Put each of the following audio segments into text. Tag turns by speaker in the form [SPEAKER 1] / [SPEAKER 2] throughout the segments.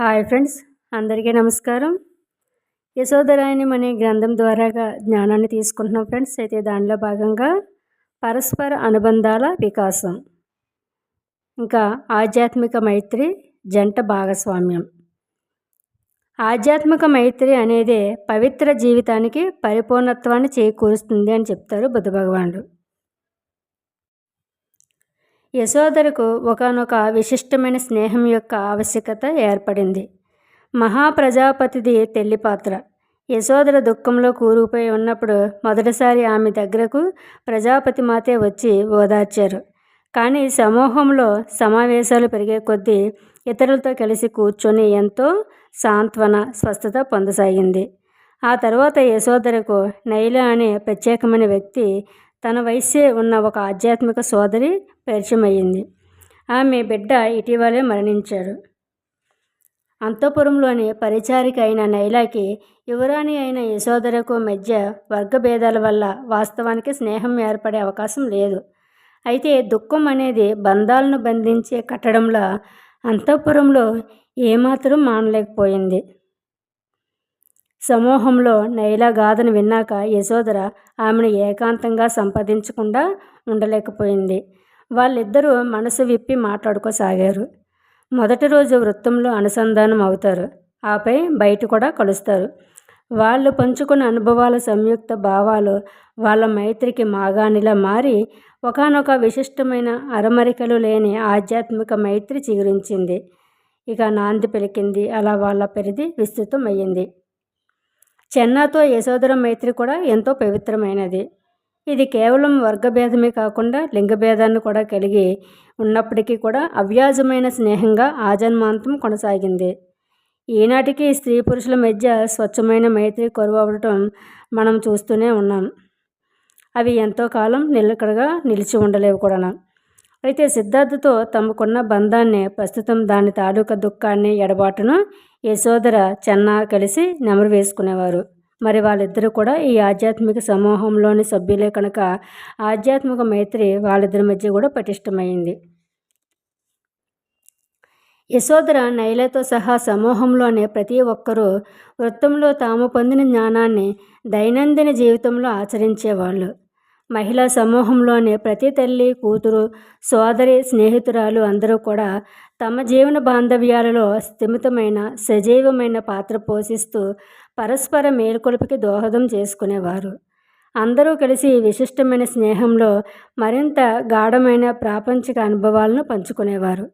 [SPEAKER 1] Hi friends అందరికీ నమస్కారం యశోధరాయణం అనే గ్రంథం ద్వారాగా జ్ఞానాన్ని తీసుకుంటున్నాం ఫ్రెండ్స్ అయితే దానిలో భాగంగా పరస్పర అనుబంధాల వికాసం ఇంకా ఆధ్యాత్మిక మైత్రి జంట భాగస్వామ్యం ఆధ్యాత్మిక మైత్రి అనేది పవిత్ర జీవితానికి పరిపూర్ణత్వాన్ని చేకూరుస్తుంది అని చెప్తారు బుద్ధ భగవానుడు యశోదరకు ఒకనొక విశిష్టమైన స్నేహం యొక్క ఆవశ్యకత ఏర్పడింది మహాప్రజాపతిది తెల్లి పాత్ర యశోదర దుఃఖంలో కూరుకుపోయి ఉన్నప్పుడు మొదటిసారి ఆమె దగ్గరకు ప్రజాపతి మాతే వచ్చి ఓదార్చారు కానీ సమూహంలో సమావేశాలు పెరిగే కొద్దీ ఇతరులతో కలిసి కూర్చొని ఎంతో సాంత్వన స్వస్థత పొందసాగింది ఆ తర్వాత యశోదరకు నైల అనే ప్రత్యేకమైన వ్యక్తి తన వయస్సే ఉన్న ఒక ఆధ్యాత్మిక సోదరి పరిచయమయ్యింది ఆమె బిడ్డ ఇటీవలే మరణించాడు అంతఃపురంలోని పరిచారిక అయిన నైలాకి యువరాణి అయిన యశోదరకు మధ్య వర్గభేదాల వల్ల వాస్తవానికి స్నేహం ఏర్పడే అవకాశం లేదు అయితే దుఃఖం అనేది బంధాలను బంధించే కట్టడంలో అంతఃపురంలో ఏమాత్రం మానలేకపోయింది సమూహంలో నైలా గాథను విన్నాక యశోదర ఆమెను ఏకాంతంగా సంపాదించకుండా ఉండలేకపోయింది వాళ్ళిద్దరూ మనసు విప్పి మాట్లాడుకోసాగారు మొదటి రోజు వృత్తంలో అనుసంధానం అవుతారు ఆపై బయట కూడా కలుస్తారు వాళ్ళు పంచుకున్న అనుభవాల సంయుక్త భావాలు వాళ్ళ మైత్రికి మాగానిలా మారి ఒకనొక విశిష్టమైన అరమరికలు లేని ఆధ్యాత్మిక మైత్రి చిగురించింది ఇక నాంది పలికింది అలా వాళ్ళ పరిధి విస్తృతమయ్యింది చెన్నాతో యశోదర మైత్రి కూడా ఎంతో పవిత్రమైనది ఇది కేవలం వర్గభేదమే కాకుండా లింగభేదాన్ని కూడా కలిగి ఉన్నప్పటికీ కూడా అవ్యాజమైన స్నేహంగా ఆజన్మాంతం కొనసాగింది ఈనాటికి స్త్రీ పురుషుల మధ్య స్వచ్ఛమైన మైత్రి కొరువవడటం మనం చూస్తూనే ఉన్నాం అవి ఎంతో కాలం నిలకడగా నిలిచి ఉండలేవు కూడా అయితే సిద్ధార్థతో తమకున్న బంధాన్ని ప్రస్తుతం దాని తాలూకా దుఃఖాన్ని ఎడబాటును యశోదర చెన్న కలిసి నెమరు వేసుకునేవారు మరి వాళ్ళిద్దరూ కూడా ఈ ఆధ్యాత్మిక సమూహంలోని సభ్యులే కనుక ఆధ్యాత్మిక మైత్రి వాళ్ళిద్దరి మధ్య కూడా పటిష్టమైంది యశోదర నైలతో సహా సమూహంలోని ప్రతి ఒక్కరూ వృత్తంలో తాము పొందిన జ్ఞానాన్ని దైనందిన జీవితంలో ఆచరించేవాళ్ళు మహిళా సమూహంలోని ప్రతి తల్లి కూతురు సోదరి స్నేహితురాలు అందరూ కూడా తమ జీవన బాంధవ్యాలలో స్థిమితమైన సజీవమైన పాత్ర పోషిస్తూ పరస్పర మేలుకొలుపుకి దోహదం చేసుకునేవారు అందరూ కలిసి విశిష్టమైన స్నేహంలో మరింత గాఢమైన ప్రాపంచిక అనుభవాలను పంచుకునేవారు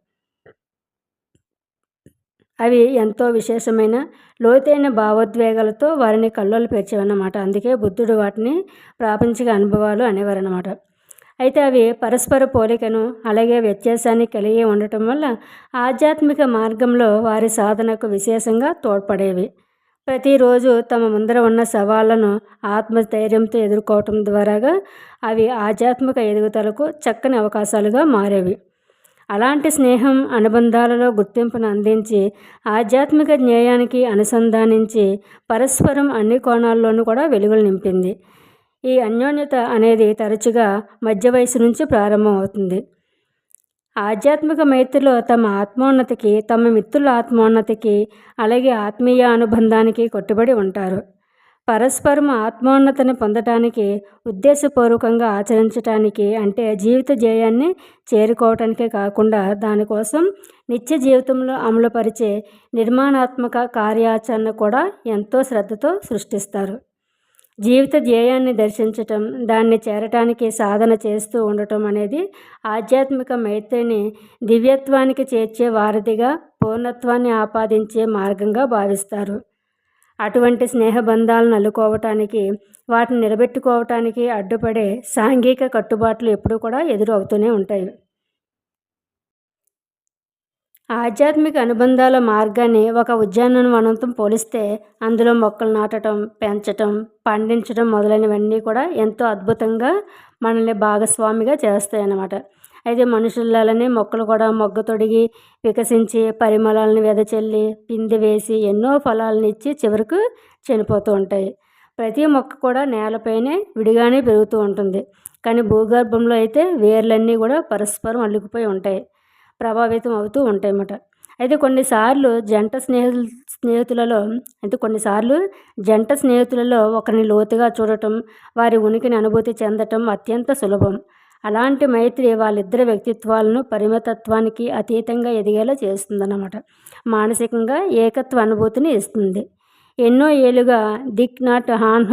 [SPEAKER 1] అవి ఎంతో విశేషమైన లోతైన భావోద్వేగాలతో వారిని కల్లోలు అన్నమాట అందుకే బుద్ధుడు వాటిని ప్రాపంచిక అనుభవాలు అనేవారన్నమాట అయితే అవి పరస్పర పోలికను అలాగే వ్యత్యాసాన్ని కలిగి ఉండటం వల్ల ఆధ్యాత్మిక మార్గంలో వారి సాధనకు విశేషంగా తోడ్పడేవి ప్రతిరోజు తమ ముందర ఉన్న సవాళ్లను ఆత్మధైర్యంతో ఎదుర్కోవటం ద్వారాగా అవి ఆధ్యాత్మిక ఎదుగుదలకు చక్కని అవకాశాలుగా మారేవి అలాంటి స్నేహం అనుబంధాలలో గుర్తింపును అందించి ఆధ్యాత్మిక జ్ఞేయానికి అనుసంధానించి పరస్పరం అన్ని కోణాల్లోనూ కూడా వెలుగులు నింపింది ఈ అన్యోన్యత అనేది తరచుగా మధ్య వయసు నుంచి ప్రారంభమవుతుంది ఆధ్యాత్మిక మైత్రులు తమ ఆత్మోన్నతికి తమ మిత్రుల ఆత్మోన్నతికి అలాగే ఆత్మీయ అనుబంధానికి కట్టుబడి ఉంటారు పరస్పరం ఆత్మోన్నతిని పొందటానికి ఉద్దేశపూర్వకంగా ఆచరించటానికి అంటే జీవిత ధ్యేయాన్ని చేరుకోవటానికే కాకుండా దానికోసం నిత్య జీవితంలో అమలుపరిచే నిర్మాణాత్మక కార్యాచరణ కూడా ఎంతో శ్రద్ధతో సృష్టిస్తారు జీవిత ధ్యేయాన్ని దర్శించటం దాన్ని చేరటానికి సాధన చేస్తూ ఉండటం అనేది ఆధ్యాత్మిక మైత్రిని దివ్యత్వానికి చేర్చే వారధిగా పూర్ణత్వాన్ని ఆపాదించే మార్గంగా భావిస్తారు అటువంటి బంధాలను అల్లుకోవటానికి వాటిని నిలబెట్టుకోవటానికి అడ్డుపడే సాంఘిక కట్టుబాట్లు ఎప్పుడూ కూడా ఎదురవుతూనే ఉంటాయి ఆధ్యాత్మిక అనుబంధాల మార్గాన్ని ఒక ఉద్యానవనంతో పోలిస్తే అందులో మొక్కలు నాటడం పెంచటం పండించడం మొదలైనవన్నీ కూడా ఎంతో అద్భుతంగా మనల్ని భాగస్వామిగా చేస్తాయన్నమాట అయితే మనుషులలోనే మొక్కలు కూడా మొగ్గ తొడిగి వికసించి పరిమళాలను వెదచల్లి పిండి వేసి ఎన్నో ఫలాలను ఇచ్చి చివరకు చనిపోతూ ఉంటాయి ప్రతి మొక్క కూడా నేలపైనే విడిగానే పెరుగుతూ ఉంటుంది కానీ భూగర్భంలో అయితే వేర్లన్నీ కూడా పరస్పరం అల్లుకుపోయి ఉంటాయి ప్రభావితం అవుతూ ఉంటాయి అన్నమాట అయితే కొన్నిసార్లు జంట స్నేహ స్నేహితులలో అయితే కొన్నిసార్లు జంట స్నేహితులలో ఒకరిని లోతుగా చూడటం వారి ఉనికిని అనుభూతి చెందటం అత్యంత సులభం అలాంటి మైత్రి వాళ్ళిద్దరి వ్యక్తిత్వాలను పరిమితత్వానికి అతీతంగా ఎదిగేలా చేస్తుందన్నమాట మానసికంగా ఏకత్వ అనుభూతిని ఇస్తుంది ఎన్నో ఏళ్ళుగా దిక్ నాట్ హాన్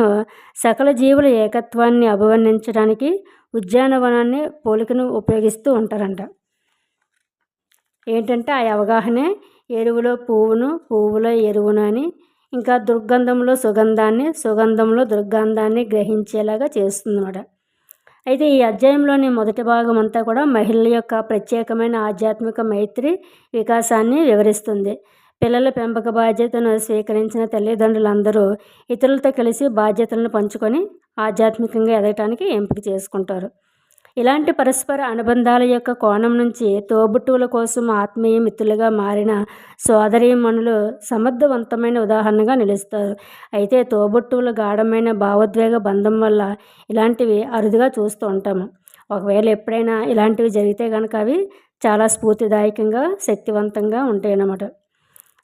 [SPEAKER 1] సకల జీవుల ఏకత్వాన్ని అభివర్ణించడానికి ఉద్యానవనాన్ని పోలికను ఉపయోగిస్తూ ఉంటారంట ఏంటంటే ఆ అవగాహనే ఎరువులో పువ్వును పువ్వులో ఎరువును అని ఇంకా దుర్గంధంలో సుగంధాన్ని సుగంధంలో దుర్గంధాన్ని గ్రహించేలాగా చేస్తుందన్నమాట అయితే ఈ అధ్యాయంలోని మొదటి భాగం అంతా కూడా మహిళల యొక్క ప్రత్యేకమైన ఆధ్యాత్మిక మైత్రి వికాసాన్ని వివరిస్తుంది పిల్లల పెంపక బాధ్యతను స్వీకరించిన తల్లిదండ్రులందరూ ఇతరులతో కలిసి బాధ్యతలను పంచుకొని ఆధ్యాత్మికంగా ఎదగటానికి ఎంపిక చేసుకుంటారు ఇలాంటి పరస్పర అనుబంధాల యొక్క కోణం నుంచి తోబుట్టువుల కోసం ఆత్మీయ మిత్రులుగా మారిన సోదరీమణులు సమర్థవంతమైన ఉదాహరణగా నిలుస్తారు అయితే తోబుట్టువుల గాఢమైన భావోద్వేగ బంధం వల్ల ఇలాంటివి అరుదుగా చూస్తూ ఉంటాము ఒకవేళ ఎప్పుడైనా ఇలాంటివి జరిగితే కనుక అవి చాలా స్ఫూర్తిదాయకంగా శక్తివంతంగా ఉంటాయన్నమాట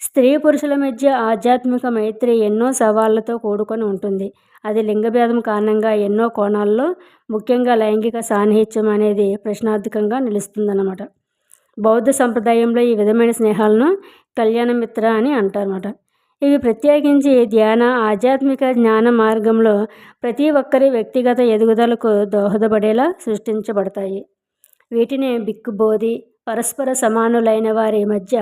[SPEAKER 1] స్త్రీ పురుషుల మధ్య ఆధ్యాత్మిక మైత్రి ఎన్నో సవాళ్లతో కూడుకొని ఉంటుంది అది లింగభేదం కారణంగా ఎన్నో కోణాల్లో ముఖ్యంగా లైంగిక సాన్నిహిత్యం అనేది ప్రశ్నార్థకంగా నిలుస్తుందన్నమాట బౌద్ధ సంప్రదాయంలో ఈ విధమైన స్నేహాలను కళ్యాణమిత్ర అని అంటారన్నమాట ఇవి ప్రత్యేకించి ధ్యాన ఆధ్యాత్మిక జ్ఞాన మార్గంలో ప్రతి ఒక్కరి వ్యక్తిగత ఎదుగుదలకు దోహదపడేలా సృష్టించబడతాయి వీటిని బిక్కు బోధి పరస్పర సమానులైన వారి మధ్య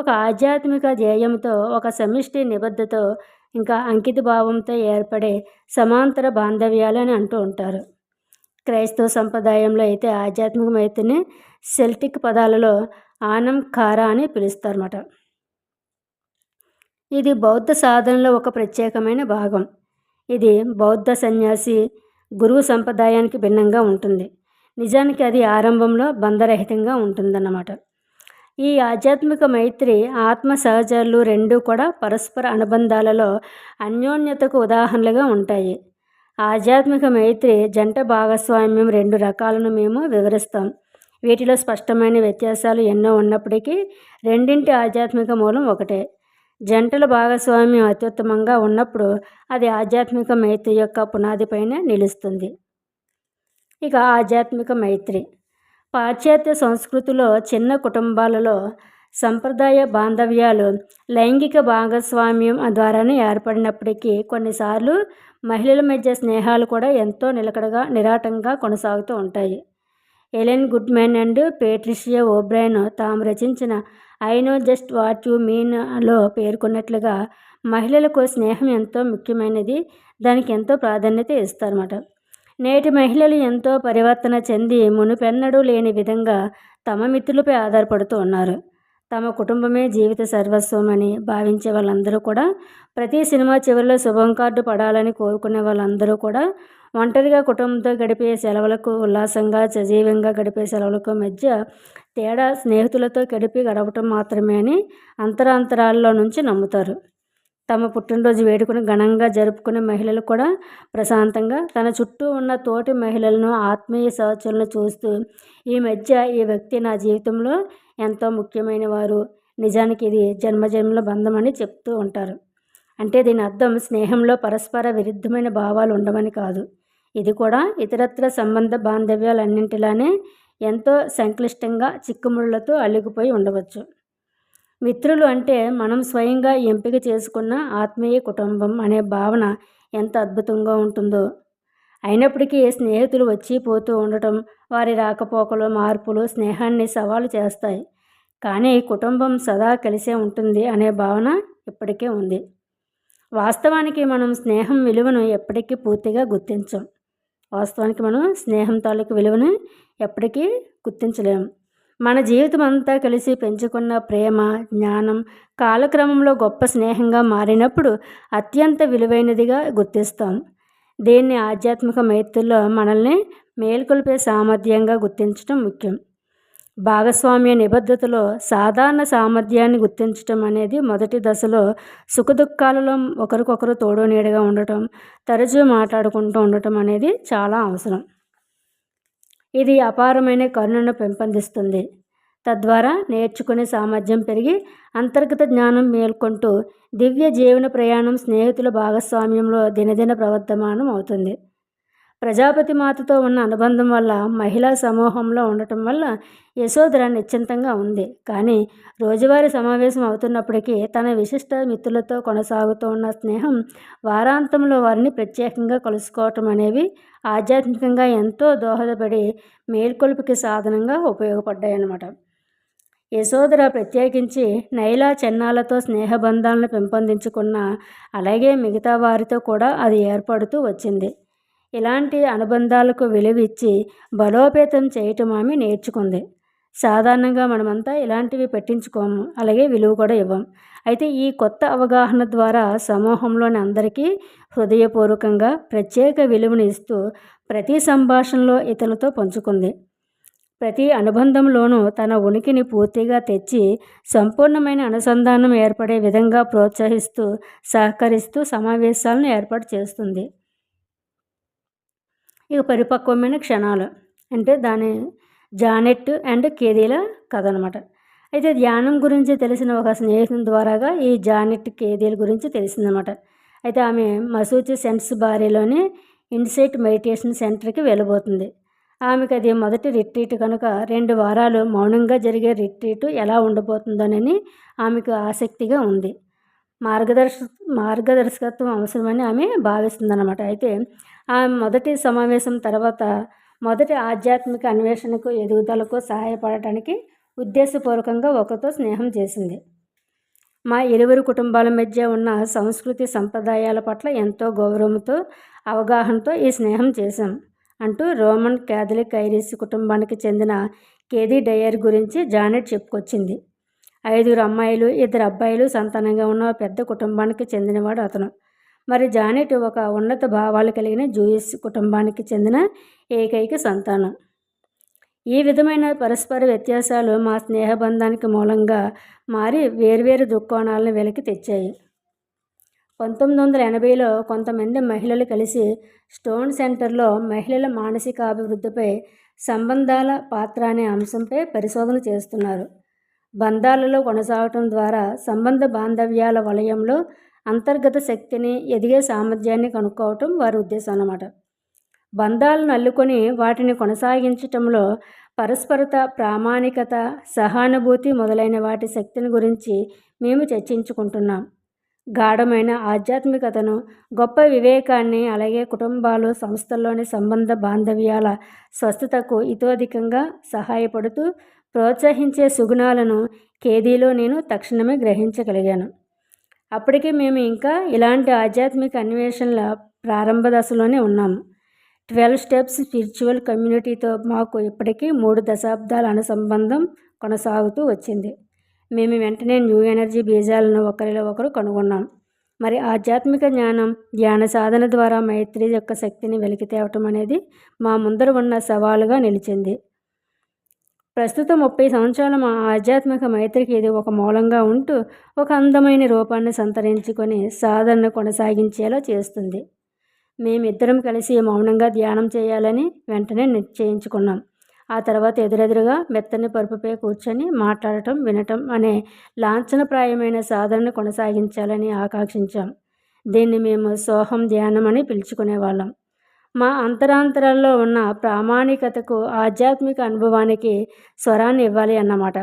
[SPEAKER 1] ఒక ఆధ్యాత్మిక ధ్యేయంతో ఒక సమిష్టి నిబద్ధతో ఇంకా అంకిత భావంతో ఏర్పడే సమాంతర బాంధవ్యాలని అంటూ ఉంటారు క్రైస్తవ సంప్రదాయంలో అయితే ఆధ్యాత్మికమైతేనే సెల్టిక్ పదాలలో ఆనం ఖారా అని పిలుస్తారన్నమాట ఇది బౌద్ధ సాధనలో ఒక ప్రత్యేకమైన భాగం ఇది బౌద్ధ సన్యాసి గురువు సంప్రదాయానికి భిన్నంగా ఉంటుంది నిజానికి అది ఆరంభంలో బంధరహితంగా ఉంటుందన్నమాట ఈ ఆధ్యాత్మిక మైత్రి ఆత్మ సహజాలు రెండూ కూడా పరస్పర అనుబంధాలలో అన్యోన్యతకు ఉదాహరణలుగా ఉంటాయి ఆధ్యాత్మిక మైత్రి జంట భాగస్వామ్యం రెండు రకాలను మేము వివరిస్తాం వీటిలో స్పష్టమైన వ్యత్యాసాలు ఎన్నో ఉన్నప్పటికీ రెండింటి ఆధ్యాత్మిక మూలం ఒకటే జంటల భాగస్వామ్యం అత్యుత్తమంగా ఉన్నప్పుడు అది ఆధ్యాత్మిక మైత్రి యొక్క పునాదిపైన నిలుస్తుంది ఇక ఆధ్యాత్మిక మైత్రి పాశ్చాత్య సంస్కృతిలో చిన్న కుటుంబాలలో సంప్రదాయ బాంధవ్యాలు లైంగిక భాగస్వామ్యం ద్వారానే ఏర్పడినప్పటికీ కొన్నిసార్లు మహిళల మధ్య స్నేహాలు కూడా ఎంతో నిలకడగా నిరాటంగా కొనసాగుతూ ఉంటాయి Ellen Goodman and Patricia O'Brien తాము రచించిన I know just what you మీన్లో పేర్కొన్నట్లుగా మహిళలకు స్నేహం ఎంతో ముఖ్యమైనది దానికి ఎంతో ప్రాధాన్యత ఇస్తారన్నమాట నేటి మహిళలు ఎంతో పరివర్తన చెంది మునుపెన్నడూ లేని విధంగా తమ మిత్రులపై ఆధారపడుతూ ఉన్నారు తమ కుటుంబమే జీవిత సర్వస్వం అని భావించే వాళ్ళందరూ కూడా ప్రతి సినిమా చివరిలో శుభం కార్డు పడాలని కోరుకునే వాళ్ళందరూ కూడా ఒంటరిగా కుటుంబంతో గడిపే సెలవులకు ఉల్లాసంగా సజీవంగా గడిపే సెలవులకు మధ్య తేడా స్నేహితులతో గడిపి గడపటం మాత్రమే అని అంతరాంతరాల్లో నుంచి నమ్ముతారు తమ పుట్టినరోజు వేడుకను ఘనంగా జరుపుకునే మహిళలు కూడా ప్రశాంతంగా తన చుట్టూ ఉన్న తోటి మహిళలను ఆత్మీయ సహచరులను చూస్తూ ఈ మధ్య ఈ వ్యక్తి నా జీవితంలో ఎంతో ముఖ్యమైన వారు నిజానికి ఇది జన్మజన్మల బంధం అని చెప్తూ ఉంటారు అంటే దీని అర్థం స్నేహంలో పరస్పర విరుద్ధమైన భావాలు ఉండమని కాదు ఇది కూడా ఇతరత్ర సంబంధ బాంధవ్యాలన్నింటిలానే ఎంతో సంక్లిష్టంగా చిక్కుముళ్లతో అల్లుకుపోయి ఉండవచ్చు మిత్రులు అంటే మనం స్వయంగా ఎంపిక చేసుకున్న ఆత్మీయ కుటుంబం అనే భావన ఎంత అద్భుతంగా ఉంటుందో అయినప్పటికీ స్నేహితులు వచ్చి పోతూ ఉండటం వారి రాకపోకలు మార్పులు స్నేహాన్ని సవాలు చేస్తాయి కానీ కుటుంబం సదా కలిసే ఉంటుంది అనే భావన ఇప్పటికే ఉంది వాస్తవానికి మనం స్నేహం విలువను ఎప్పటికీ పూర్తిగా గుర్తించం వాస్తవానికి మనం స్నేహం తాలూకు విలువను ఎప్పటికీ గుర్తించలేము మన జీవితం అంతా కలిసి పెంచుకున్న ప్రేమ జ్ఞానం కాలక్రమంలో గొప్ప స్నేహంగా మారినప్పుడు అత్యంత విలువైనదిగా గుర్తిస్తాం దీన్ని ఆధ్యాత్మిక మైత్రుల్లో మనల్ని మేల్కొల్పే సామర్థ్యంగా గుర్తించడం ముఖ్యం భాగస్వామ్య నిబద్ధతలో సాధారణ సామర్థ్యాన్ని గుర్తించడం అనేది మొదటి దశలో సుఖదుఖాలలో ఒకరికొకరు తోడు నీడగా ఉండటం తరచూ మాట్లాడుకుంటూ ఉండటం అనేది చాలా అవసరం ఇది అపారమైన కరుణను పెంపొందిస్తుంది తద్వారా నేర్చుకునే సామర్థ్యం పెరిగి అంతర్గత జ్ఞానం మేల్కొంటూ దివ్య జీవన ప్రయాణం స్నేహితుల భాగస్వామ్యంలో దినదిన ప్రవర్ధమానం అవుతుంది ప్రజాపతి మాతతో ఉన్న అనుబంధం వల్ల మహిళా సమూహంలో ఉండటం వల్ల యశోధర నిశ్చింతంగా ఉంది కానీ రోజువారీ సమావేశం అవుతున్నప్పటికీ తన విశిష్ట మిత్రులతో కొనసాగుతూ ఉన్న స్నేహం వారాంతంలో వారిని ప్రత్యేకంగా కలుసుకోవటం అనేవి ఆధ్యాత్మికంగా ఎంతో దోహదపడి మేల్కొల్పుకి సాధనంగా ఉపయోగపడ్డాయన్నమాట యశోధర ప్రత్యేకించి నైలా చెన్నాలతో స్నేహబంధాలను పెంపొందించుకున్న అలాగే మిగతా వారితో కూడా అది ఏర్పడుతూ వచ్చింది ఇలాంటి అనుబంధాలకు విలువిచ్చి బలోపేతం చేయటం ఆమె నేర్చుకుంది సాధారణంగా మనమంతా ఇలాంటివి పెట్టించుకోము అలాగే విలువ కూడా ఇవ్వం అయితే ఈ కొత్త అవగాహన ద్వారా సమూహంలోని అందరికీ హృదయపూర్వకంగా ప్రత్యేక విలువను ఇస్తూ ప్రతి సంభాషణలో ఇతరులతో పంచుకుంది ప్రతి అనుబంధంలోనూ తన ఉనికిని పూర్తిగా తెచ్చి సంపూర్ణమైన అనుసంధానం ఏర్పడే విధంగా ప్రోత్సహిస్తూ సహకరిస్తూ సమావేశాలను ఏర్పాటు చేస్తుంది ఇక పరిపక్వమైన క్షణాలు అంటే దాని జానెట్ అండ్ కేదీల కథ అనమాట అయితే ధ్యానం గురించి తెలిసిన ఒక స్నేహితుని ద్వారాగా ఈ జానెట్ కేదీల గురించి తెలిసిందనమాట అయితే ఆమె మసూచి సెంట్స్ బారీలోని ఇన్సైట్ మెడిటేషన్ సెంటర్కి వెళ్ళబోతుంది ఆమెకు అది మొదటి రిట్రీట్ కనుక రెండు వారాలు మౌనంగా జరిగే రిట్రీట్ ఎలా ఉండబోతుందోనని ఆమెకు ఆసక్తిగా ఉంది మార్గదర్శ మార్గదర్శకత్వం అవసరమని ఆమె భావిస్తుందన్నమాట అయితే ఆ మొదటి సమావేశం తర్వాత మొదటి ఆధ్యాత్మిక అన్వేషణకు ఎదుగుదలకు సహాయపడటానికి ఉద్దేశపూర్వకంగా ఒకరితో స్నేహం చేసింది మా ఇరువురు కుటుంబాల మధ్య ఉన్న సంస్కృతి సంప్రదాయాల పట్ల ఎంతో గౌరవంతో అవగాహనతో ఈ స్నేహం చేశాం అంటూ రోమన్ క్యాథలిక్ ఐరిస్ కుటుంబానికి చెందిన కేదీ డయర్ గురించి జానెట్ చెప్పుకొచ్చింది ఐదుగురు అమ్మాయిలు ఇద్దరు అబ్బాయిలు సంతానంగా ఉన్న పెద్ద కుటుంబానికి చెందినవాడు అతను మరి జానెట్ ఒక ఉన్నత భావాలు కలిగిన జూయిస్ కుటుంబానికి చెందిన ఏకైక సంతానం ఈ విధమైన పరస్పర వ్యత్యాసాలు మా స్నేహబంధానికి మూలంగా మారి వేర్వేరు దృక్కోణాలను వెలికి తెచ్చాయి పంతొమ్మిది వందల ఎనభైలో కొంతమంది మహిళలు కలిసి స్టోన్ సెంటర్లో మహిళల మానసిక అభివృద్ధిపై సంబంధాల పాత్ర అనే అంశంపై పరిశోధన చేస్తున్నారు బంధాలలో కొనసాగటం ద్వారా సంబంధ బాంధవ్యాల వలయంలో అంతర్గత శక్తిని ఎదిగే సామర్థ్యాన్ని కనుక్కోవటం వారి ఉద్దేశం అన్నమాట బంధాలను అల్లుకొని వాటిని కొనసాగించటంలో పరస్పరత ప్రామాణికత సహానుభూతి మొదలైన వాటి శక్తిని గురించి మేము చర్చించుకుంటున్నాం గాఢమైన ఆధ్యాత్మికతను గొప్ప వివేకాన్ని అలాగే కుటుంబాలు సంస్థల్లోని సంబంధ బాంధవ్యాల స్వస్థతకు ఇతోధికంగా సహాయపడుతూ ప్రోత్సహించే సుగుణాలను ఖేదీలో నేను తక్షణమే గ్రహించగలిగాను అప్పటికే మేము ఇంకా ఇలాంటి ఆధ్యాత్మిక అన్వేషణల ప్రారంభ దశలోనే ఉన్నాము ట్వెల్వ్ స్టెప్స్ స్పిరిచువల్ కమ్యూనిటీతో మాకు ఇప్పటికీ మూడు దశాబ్దాల అనుసంబంధం కొనసాగుతూ వచ్చింది మేము వెంటనే న్యూ ఎనర్జీ బీజాలను ఒకరిలో ఒకరు కనుగొన్నాం మరి ఆధ్యాత్మిక జ్ఞానం ధ్యాన సాధన ద్వారా మైత్రి యొక్క శక్తిని వెలికి తేవటం అనేది మా ముందర ఉన్న సవాలుగా నిలిచింది ప్రస్తుతం ముప్పై సంవత్సరాల మా ఆధ్యాత్మిక మైత్రికి ఇది ఒక మూలంగా ఉంటూ ఒక అందమైన రూపాన్ని సంతరించుకొని సాధనను కొనసాగించేలా చేస్తుంది మేమిద్దరం కలిసి మౌనంగా ధ్యానం చేయాలని వెంటనే నిశ్చయించుకున్నాం ఆ తర్వాత ఎదురెదురుగా మెత్తని పరుపుపై కూర్చొని మాట్లాడటం వినటం అనే లాంఛనప్రాయమైన సాధనను కొనసాగించాలని ఆకాంక్షించాం దీన్ని మేము సోహం ధ్యానం అని పిలుచుకునేవాళ్ళం మా అంతరాంతరాల్లో ఉన్న ప్రామాణికతకు ఆధ్యాత్మిక అనుభవానికి స్వరాన్ని ఇవ్వాలి అన్నమాట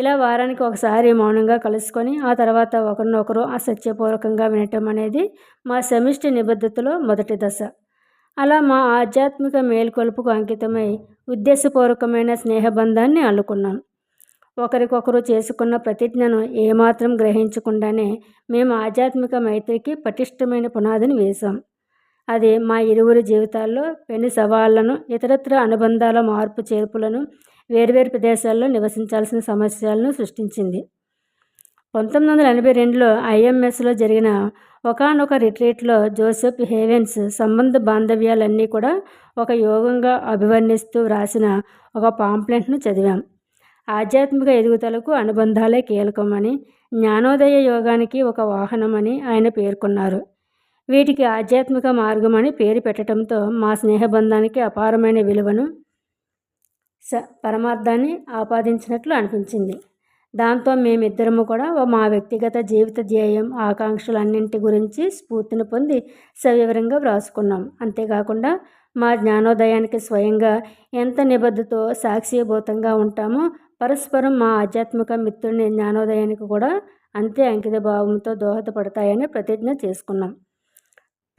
[SPEAKER 1] ఇలా వారానికి ఒకసారి మౌనంగా కలుసుకొని ఆ తర్వాత ఒకరినొకరు అసత్యపూర్వకంగా వినటం అనేది మా సెమిస్టర్ నిబద్ధతలో మొదటి దశ అలా మా ఆధ్యాత్మిక మేల్కొలుపుకు అంకితమై ఉద్దేశపూర్వకమైన స్నేహబంధాన్ని అల్లుకున్నాం ఒకరికొకరు చేసుకున్న ప్రతిజ్ఞను ఏమాత్రం గ్రహించకుండానే మేము ఆధ్యాత్మిక మైత్రికి పటిష్టమైన పునాదిని వేశాం అది మా ఇరువురి జీవితాల్లో పెను సవాళ్లను ఇతరత్ర అనుబంధాల మార్పు చేర్పులను వేర్వేరు ప్రదేశాల్లో నివసించాల్సిన సమస్యలను సృష్టించింది పంతొమ్మిది వందల ఎనభై రెండులో ఐఎంఎస్లో జరిగిన ఒకనొక రిట్రీట్లో జోసెఫ్ హేవెన్స్ సంబంధ బాంధవ్యాలన్నీ కూడా ఒక యోగంగా అభివర్ణిస్తూ వ్రాసిన ఒక పాంప్లెంట్ను చదివాం ఆధ్యాత్మిక ఎదుగుదలకు అనుబంధాలే కీలకమని జ్ఞానోదయ యోగానికి ఒక వాహనమని ఆయన పేర్కొన్నారు వీటికి ఆధ్యాత్మిక మార్గం అని పేరు పెట్టడంతో మా స్నేహబంధానికి అపారమైన విలువను స పరమార్థాన్ని ఆపాదించినట్లు అనిపించింది దాంతో మేమిద్దరము కూడా మా వ్యక్తిగత జీవిత ధ్యేయం ఆకాంక్షలన్నింటి గురించి స్ఫూర్తిని పొంది సవివరంగా వ్రాసుకున్నాం అంతేకాకుండా మా జ్ఞానోదయానికి స్వయంగా ఎంత నిబద్ధతో సాక్షిభూతంగా ఉంటామో పరస్పరం మా ఆధ్యాత్మిక మిత్రుని జ్ఞానోదయానికి కూడా అంతే అంకిత భావంతో దోహదపడతాయని ప్రతిజ్ఞ చేసుకున్నాం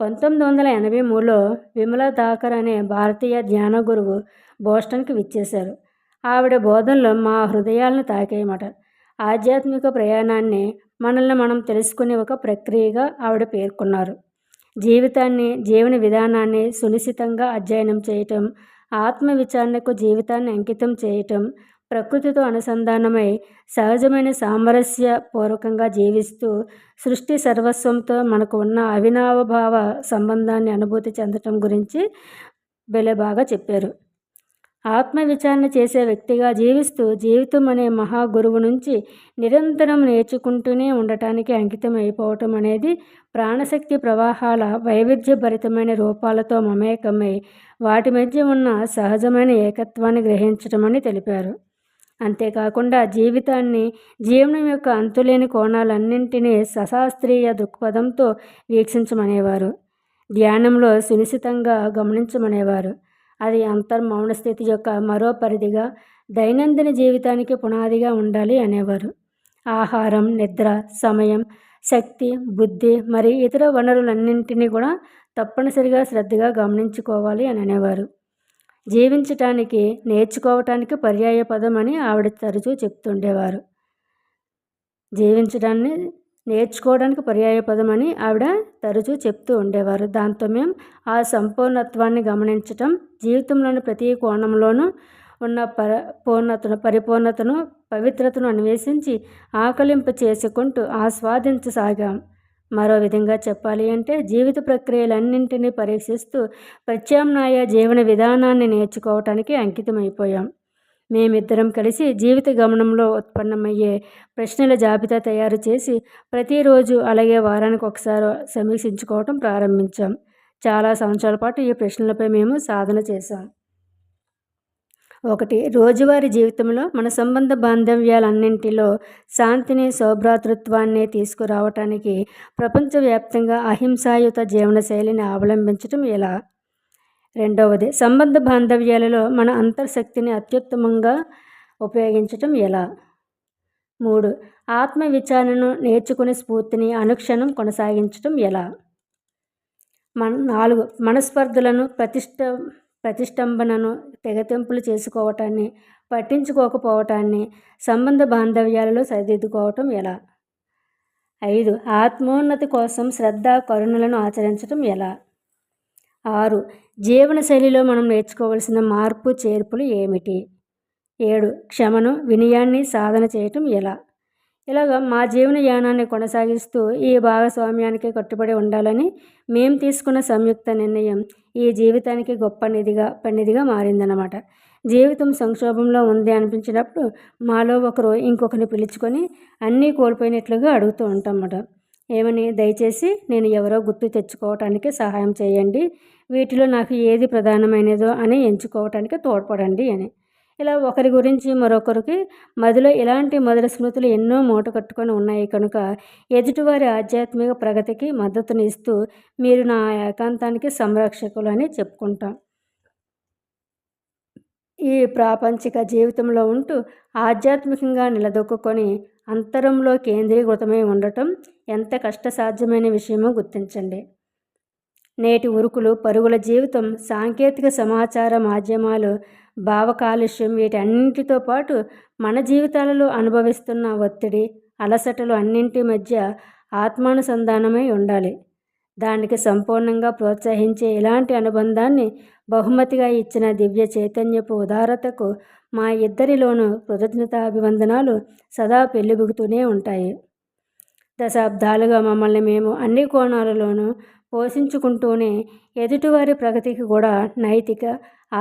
[SPEAKER 1] పంతొమ్మిది వందల ఎనభై మూడులో విమలా దాకర్ అనే భారతీయ ధ్యాన గురువు బోస్టన్కి విచ్చేశారు ఆవిడ బోధనలు మా హృదయాలను తాకేయమాట ఆధ్యాత్మిక ప్రయాణాన్ని మనల్ని మనం తెలుసుకునే ఒక ప్రక్రియగా ఆవిడ పేర్కొన్నారు జీవితాన్ని జీవన విధానాన్ని సునిశ్చితంగా అధ్యయనం చేయటం ఆత్మ విచారణకు జీవితాన్ని అంకితం చేయటం ప్రకృతితో అనుసంధానమై సహజమైన సామరస్య పూర్వకంగా జీవిస్తూ సృష్టి సర్వస్వంతో మనకు ఉన్న అవినావభావ సంబంధాన్ని అనుభూతి చెందటం గురించి బెల బాగా చెప్పారు ఆత్మవిచారణ చేసే వ్యక్తిగా జీవిస్తూ జీవితం అనే మహా గురువు నుంచి నిరంతరం నేర్చుకుంటూనే ఉండటానికి అంకితం అయిపోవటం అనేది ప్రాణశక్తి ప్రవాహాల వైవిధ్యభరితమైన రూపాలతో మమేకమై వాటి మధ్య ఉన్న సహజమైన ఏకత్వాన్ని గ్రహించటమని తెలిపారు అంతేకాకుండా జీవితాన్ని జీవనం యొక్క అంతులేని కోణాలన్నింటినీ సశాస్త్రీయ దృక్పథంతో వీక్షించమనేవారు ధ్యానంలో సునిశ్చితంగా గమనించమనేవారు అది అంతర్మౌన స్థితి యొక్క మరో పరిధిగా దైనందిన జీవితానికి పునాదిగా ఉండాలి అనేవారు ఆహారం నిద్ర సమయం శక్తి బుద్ధి మరి ఇతర వనరులన్నింటినీ కూడా తప్పనిసరిగా శ్రద్ధగా గమనించుకోవాలి అని అనేవారు జీవించటానికి నేర్చుకోవటానికి పర్యాయ పదం అని ఆవిడ తరచూ చెప్తుండేవారు జీవించడాన్ని నేర్చుకోవడానికి పర్యాయ పదం అని ఆవిడ తరచూ చెప్తూ ఉండేవారు దాంతో మేము ఆ సంపూర్ణత్వాన్ని గమనించటం జీవితంలోని ప్రతి కోణంలోనూ ఉన్న పర పూర్ణతను పరిపూర్ణతను పవిత్రతను అన్వేషించి ఆకలింప చేసుకుంటూ ఆస్వాదించసాగాం మరో విధంగా చెప్పాలి అంటే జీవిత ప్రక్రియలన్నింటినీ పరీక్షిస్తూ ప్రత్యామ్నాయ జీవన విధానాన్ని నేర్చుకోవటానికి అంకితమైపోయాం మేమిద్దరం కలిసి జీవిత గమనంలో ఉత్పన్నమయ్యే ప్రశ్నల జాబితా తయారు చేసి ప్రతిరోజు అలాగే వారానికి ఒకసారి సమీక్షించుకోవటం ప్రారంభించాం చాలా సంవత్సరాల పాటు ఈ ప్రశ్నలపై మేము సాధన చేశాం ఒకటి రోజువారీ జీవితంలో మన సంబంధ బాంధవ్యాలన్నింటిలో శాంతిని సౌభ్రాతృత్వాన్ని తీసుకురావటానికి ప్రపంచవ్యాప్తంగా అహింసాయుత జీవనశైలిని అవలంబించడం ఎలా రెండవది సంబంధ బాంధవ్యాలలో మన అంతర్శక్తిని అత్యుత్తమంగా ఉపయోగించటం ఎలా మూడు ఆత్మ విచారణను నేర్చుకునే స్ఫూర్తిని అనుక్షణం కొనసాగించటం ఎలా మన నాలుగు మనస్పర్ధలను ప్రతిష్ట ప్రతిష్టంభనను తెగతింపులు చేసుకోవటాన్ని పట్టించుకోకపోవటాన్ని సంబంధ బాంధవ్యాలలో సరిదిద్దుకోవటం ఎలా ఐదు ఆత్మోన్నతి కోసం శ్రద్ధ కరుణలను ఆచరించటం ఎలా ఆరు జీవనశైలిలో మనం నేర్చుకోవలసిన మార్పు చేర్పులు ఏమిటి ఏడు క్షమను వినయాన్ని సాధన చేయటం ఎలా ఇలాగ మా జీవన యానాన్ని కొనసాగిస్తూ ఈ భాగస్వామ్యానికి కట్టుబడి ఉండాలని మేము తీసుకున్న సంయుక్త నిర్ణయం ఈ జీవితానికి గొప్ప నిధిగా పనిదిగా మారిందన్నమాట జీవితం సంక్షోభంలో ఉంది అనిపించినప్పుడు మాలో ఒకరు ఇంకొకరిని పిలుచుకొని అన్నీ కోల్పోయినట్లుగా అడుగుతూ ఉంటామట ఏమని దయచేసి నేను ఎవరో గుర్తు తెచ్చుకోవటానికి సహాయం చేయండి వీటిలో నాకు ఏది ప్రధానమైనదో అని ఎంచుకోవటానికి తోడ్పడండి అని ఇలా ఒకరి గురించి మరొకరికి మదిలో ఇలాంటి మధుర స్మృతులు ఎన్నో మూట కట్టుకొని ఉన్నాయి కనుక ఎదుటివారి ఆధ్యాత్మిక ప్రగతికి మద్దతునిస్తూ మీరు నా ఏకాంతానికి సంరక్షకులు అని చెప్పుకుంటాం ఈ ప్రాపంచిక జీవితంలో ఉంటూ ఆధ్యాత్మికంగా నిలదొక్కుని అంతరంలో కేంద్రీకృతమై ఉండటం ఎంత కష్టసాధ్యమైన విషయమో గుర్తించండి నేటి ఉరుకులు పరుగుల జీవితం సాంకేతిక సమాచార మాధ్యమాలు భావ కాలుష్యం వీటన్నిటితో పాటు మన జీవితాలలో అనుభవిస్తున్న ఒత్తిడి అలసటలు అన్నింటి మధ్య ఆత్మానుసంధానమై ఉండాలి దానికి సంపూర్ణంగా ప్రోత్సహించే ఇలాంటి అనుబంధాన్ని బహుమతిగా ఇచ్చిన దివ్య చైతన్యపు ఉదారతకు మా ఇద్దరిలోనూ కృతజ్ఞతాభివందనాలు సదా పెళ్ళిబుగుతూనే ఉంటాయి దశాబ్దాలుగా మమ్మల్ని మేము అన్ని కోణాలలోనూ పోషించుకుంటూనే ఎదుటివారి ప్రగతికి కూడా నైతిక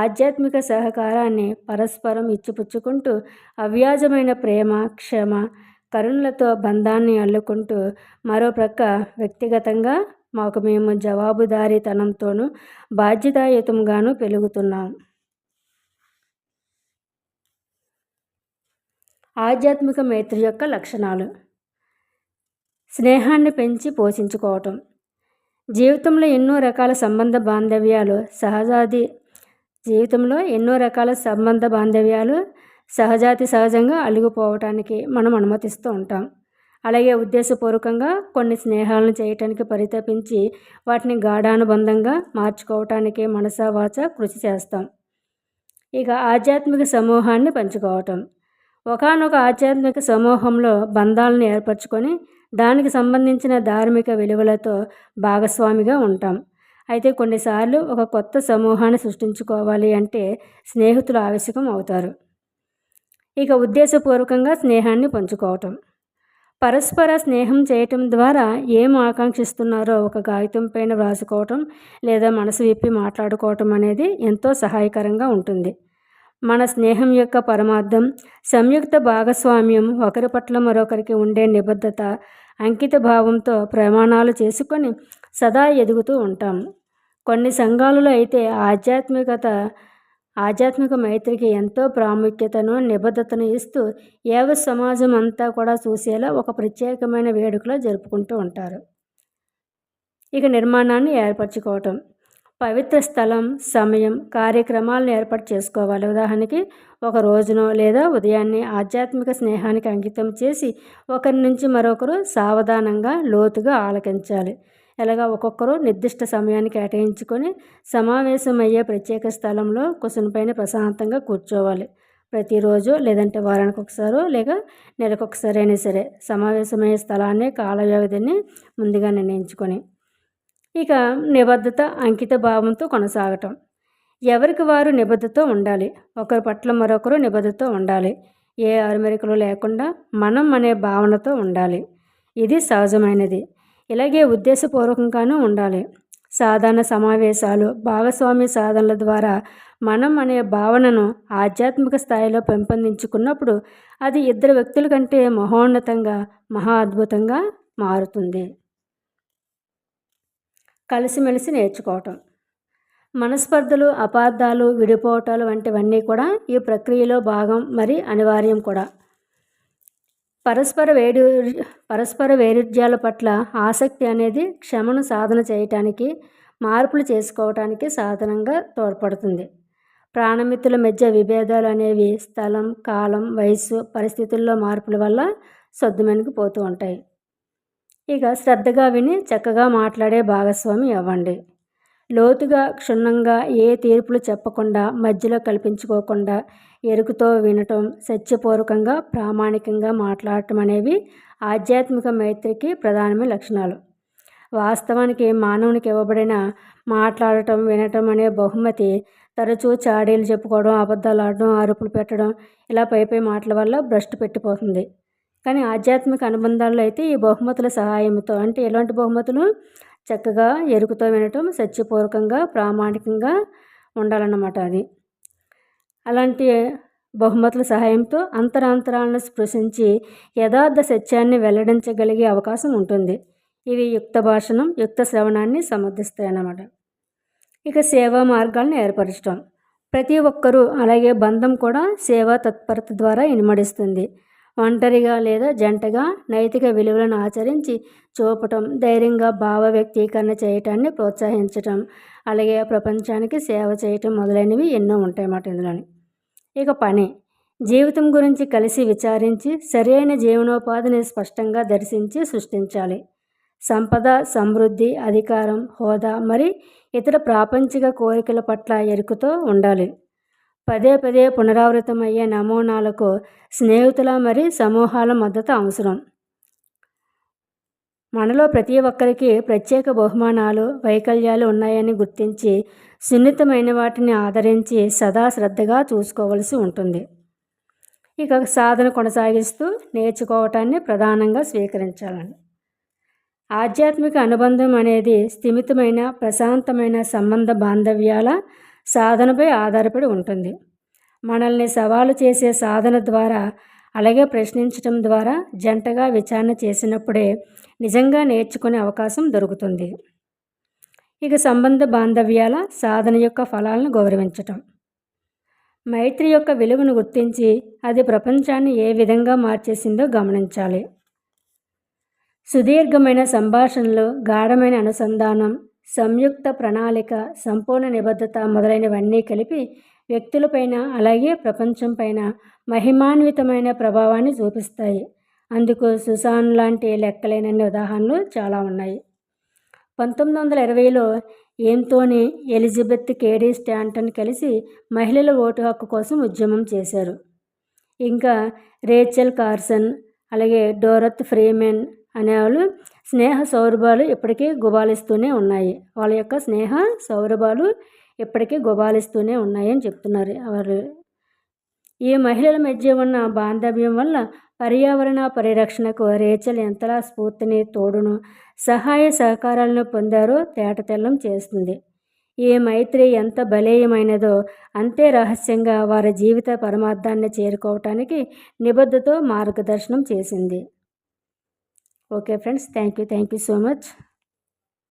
[SPEAKER 1] ఆధ్యాత్మిక సహకారాన్ని పరస్పరం ఇచ్చిపుచ్చుకుంటూ అవ్యాజమైన ప్రేమ క్షమ కరుణలతో బంధాన్ని అల్లుకుంటూ మరోప్రక్క వ్యక్తిగతంగా మాకు మేము జవాబుదారీతనంతోనూ బాధ్యతాయుతంగానూ పెరుగుతున్నాం ఆధ్యాత్మిక మైత్రి యొక్క లక్షణాలు స్నేహాన్ని పెంచి పోషించుకోవటం జీవితంలో ఎన్నో రకాల సంబంధ బాంధవ్యాలు సహజాది జీవితంలో ఎన్నో రకాల సంబంధ బాంధవ్యాలు సహజాతి సహజంగా అలిగిపోవటానికి మనం అనుమతిస్తూ ఉంటాం అలాగే ఉద్దేశపూర్వకంగా కొన్ని స్నేహాలను చేయటానికి పరితపించి వాటిని గాఢానుబంధంగా మార్చుకోవటానికి మనసా వాచ కృషి చేస్తాం ఇక ఆధ్యాత్మిక సమూహాన్ని పంచుకోవటం ఒకనొక ఆధ్యాత్మిక సమూహంలో బంధాలను ఏర్పరచుకొని దానికి సంబంధించిన ధార్మిక విలువలతో భాగస్వామిగా ఉంటాం అయితే కొన్నిసార్లు ఒక కొత్త సమూహాన్ని సృష్టించుకోవాలి అంటే స్నేహితులు ఆవశ్యకం అవుతారు ఇక ఉద్దేశపూర్వకంగా స్నేహాన్ని పంచుకోవటం పరస్పర స్నేహం చేయటం ద్వారా ఏం ఆకాంక్షిస్తున్నారో ఒక కాగితం పైన వ్రాసుకోవటం లేదా మనసు విప్పి మాట్లాడుకోవటం అనేది ఎంతో సహాయకరంగా ఉంటుంది మన స్నేహం యొక్క పరమార్థం సంయుక్త భాగస్వామ్యం ఒకరి పట్ల మరొకరికి ఉండే నిబద్ధత అంకిత భావంతో ప్రమాణాలు చేసుకొని సదా ఎదుగుతూ ఉంటాం కొన్ని సంఘాలలో అయితే ఆధ్యాత్మికత ఆధ్యాత్మిక మైత్రికి ఎంతో ప్రాముఖ్యతను నిబద్ధతను ఇస్తూ ఏవ సమాజం అంతా కూడా చూసేలా ఒక ప్రత్యేకమైన వేడుకలో జరుపుకుంటూ ఉంటారు ఇక నిర్మాణాన్ని ఏర్పరచుకోవటం పవిత్ర స్థలం సమయం కార్యక్రమాలను ఏర్పాటు చేసుకోవాలి ఉదాహరణకి ఒక రోజునో లేదా ఉదయాన్నే ఆధ్యాత్మిక స్నేహానికి అంకితం చేసి ఒకరి నుంచి మరొకరు సావధానంగా లోతుగా ఆలకించాలి ఇలాగా ఒక్కొక్కరు నిర్దిష్ట సమయాన్ని కేటాయించుకొని సమావేశమయ్యే ప్రత్యేక స్థలంలో కుసన పైన ప్రశాంతంగా కూర్చోవాలి ప్రతిరోజు లేదంటే వారానికి ఒకసారి లేక నెలకు ఒకసారి అయినా సరే సమావేశమయ్యే స్థలాన్ని కాల వ్యవధిని ముందుగా నిర్ణయించుకొని ఇక నిబద్ధత అంకిత భావంతో కొనసాగటం ఎవరికి వారు నిబద్ధతో ఉండాలి ఒకరి పట్ల మరొకరు నిబద్ధతో ఉండాలి ఏ అరిమెరికలు లేకుండా మనం అనే భావనతో ఉండాలి ఇది సహజమైనది ఇలాగే ఉద్దేశపూర్వకంగానూ ఉండాలి సాధారణ సమావేశాలు భాగస్వామ్య సాధనల ద్వారా మనం అనే భావనను ఆధ్యాత్మిక స్థాయిలో పెంపొందించుకున్నప్పుడు అది ఇద్దరు వ్యక్తుల కంటే మహోన్నతంగా మహా అద్భుతంగా మారుతుంది కలిసిమెలిసి నేర్చుకోవటం మనస్పర్ధలు అపార్థాలు విడిపోవటాలు వంటివన్నీ కూడా ఈ ప్రక్రియలో భాగం మరి అనివార్యం కూడా పరస్పర వేడు పరస్పర వైరుధ్యాల పట్ల ఆసక్తి అనేది క్షమను సాధన చేయటానికి మార్పులు చేసుకోవటానికి సాధనంగా తోడ్పడుతుంది ప్రాణమిత్రుల మధ్య విభేదాలు అనేవి స్థలం కాలం వయస్సు పరిస్థితుల్లో మార్పుల వల్ల సొద్దుమెనికి పోతూ ఉంటాయి ఇక శ్రద్ధగా విని చక్కగా మాట్లాడే భాగస్వామి అవ్వండి లోతుగా క్షుణ్ణంగా ఏ తీర్పులు చెప్పకుండా మధ్యలో కల్పించుకోకుండా ఎరుకుతో వినటం సత్యపూర్వకంగా ప్రామాణికంగా మాట్లాడటం అనేవి ఆధ్యాత్మిక మైత్రికి ప్రధానమైన లక్షణాలు వాస్తవానికి మానవునికి ఇవ్వబడిన మాట్లాడటం వినటం అనే బహుమతి తరచూ చాడీలు చెప్పుకోవడం అబద్ధాలు ఆడడం అరుపులు పెట్టడం ఇలా పైపై మాటల వల్ల భ్రష్టు పెట్టిపోతుంది కానీ ఆధ్యాత్మిక అనుబంధాల్లో అయితే ఈ బహుమతుల సహాయంతో అంటే ఎలాంటి బహుమతులు చక్కగా ఎరుకుతో వినటం సత్యపూర్వకంగా ప్రామాణికంగా ఉండాలన్నమాట అది అలాంటి బహుమతుల సహాయంతో అంతరాంతరాలను స్పృశించి యథార్థ సత్యాన్ని వెల్లడించగలిగే అవకాశం ఉంటుంది ఇవి యుక్త భాషణం యుక్త శ్రవణాన్ని సమర్థిస్తాయి అన్నమాట ఇక సేవా మార్గాలను ఏర్పరచడం ప్రతి ఒక్కరూ అలాగే బంధం కూడా సేవా తత్పరత ద్వారా ఇనుమడిస్తుంది ఒంటరిగా లేదా జంటగా నైతిక విలువలను ఆచరించి చూపటం ధైర్యంగా భావ వ్యక్తీకరణ చేయటాన్ని ప్రోత్సహించటం అలాగే ప్రపంచానికి సేవ చేయటం మొదలైనవి ఎన్నో ఉంటాయి మాట ఇందులోని ఇక పని జీవితం గురించి కలిసి విచారించి సరైన జీవనోపాధిని స్పష్టంగా దర్శించి సృష్టించాలి సంపద సమృద్ధి అధికారం హోదా మరి ఇతర ప్రాపంచిక కోరికల పట్ల ఎరుకుతో ఉండాలి పదే పదే పునరావృతమయ్యే నమూనాలకు స్నేహితుల మరియు సమూహాల మద్దతు అవసరం మనలో ప్రతి ఒక్కరికి ప్రత్యేక బహుమానాలు వైకల్యాలు ఉన్నాయని గుర్తించి సున్నితమైన వాటిని ఆదరించి సదా శ్రద్ధగా చూసుకోవలసి ఉంటుంది ఇక సాధన కొనసాగిస్తూ నేర్చుకోవటాన్ని ప్రధానంగా స్వీకరించాలని ఆధ్యాత్మిక అనుబంధం అనేది స్థిమితమైన ప్రశాంతమైన సంబంధ బాంధవ్యాల సాధనపై ఆధారపడి ఉంటుంది మనల్ని సవాలు చేసే సాధన ద్వారా అలాగే ప్రశ్నించడం ద్వారా జంటగా విచారణ చేసినప్పుడే నిజంగా నేర్చుకునే అవకాశం దొరుకుతుంది ఇక సంబంధ బాంధవ్యాల సాధన యొక్క ఫలాలను గౌరవించటం మైత్రి యొక్క విలువను గుర్తించి అది ప్రపంచాన్ని ఏ విధంగా మార్చేసిందో గమనించాలి సుదీర్ఘమైన సంభాషణలు గాఢమైన అనుసంధానం సంయుక్త ప్రణాళిక సంపూర్ణ నిబద్ధత మొదలైనవన్నీ కలిపి వ్యక్తులపైన అలాగే ప్రపంచం పైన మహిమాన్వితమైన ప్రభావాన్ని చూపిస్తాయి అందుకు సుసాన్ లాంటి లెక్కలేనన్ని ఉదాహరణలు చాలా ఉన్నాయి పంతొమ్మిది వందల ఇరవైలో ఏంతోని ఎలిజబెత్ కేడీ స్టాంటన్ కలిసి మహిళల ఓటు హక్కు కోసం ఉద్యమం చేశారు ఇంకా రేచల్ కార్సన్ అలాగే డోరత్ ఫ్రీమెన్ అనేవాళ్ళు స్నేహ సౌరభాలు ఇప్పటికీ గుబాలిస్తూనే ఉన్నాయి వాళ్ళ యొక్క స్నేహ సౌరభాలు ఇప్పటికీ గుబాలిస్తూనే ఉన్నాయని చెప్తున్నారు వారు ఈ మహిళల మధ్య ఉన్న బాంధవ్యం వల్ల పర్యావరణ పరిరక్షణకు రేచల్ ఎంతలా స్ఫూర్తిని తోడును సహాయ సహకారాలను పొందారో తేటతెల్లం చేస్తుంది ఈ మైత్రి ఎంత బలేయమైనదో అంతే రహస్యంగా వారి జీవిత పరమార్థాన్ని చేరుకోవటానికి నిబద్ధతో మార్గదర్శనం చేసింది Okay friends, thank you so much.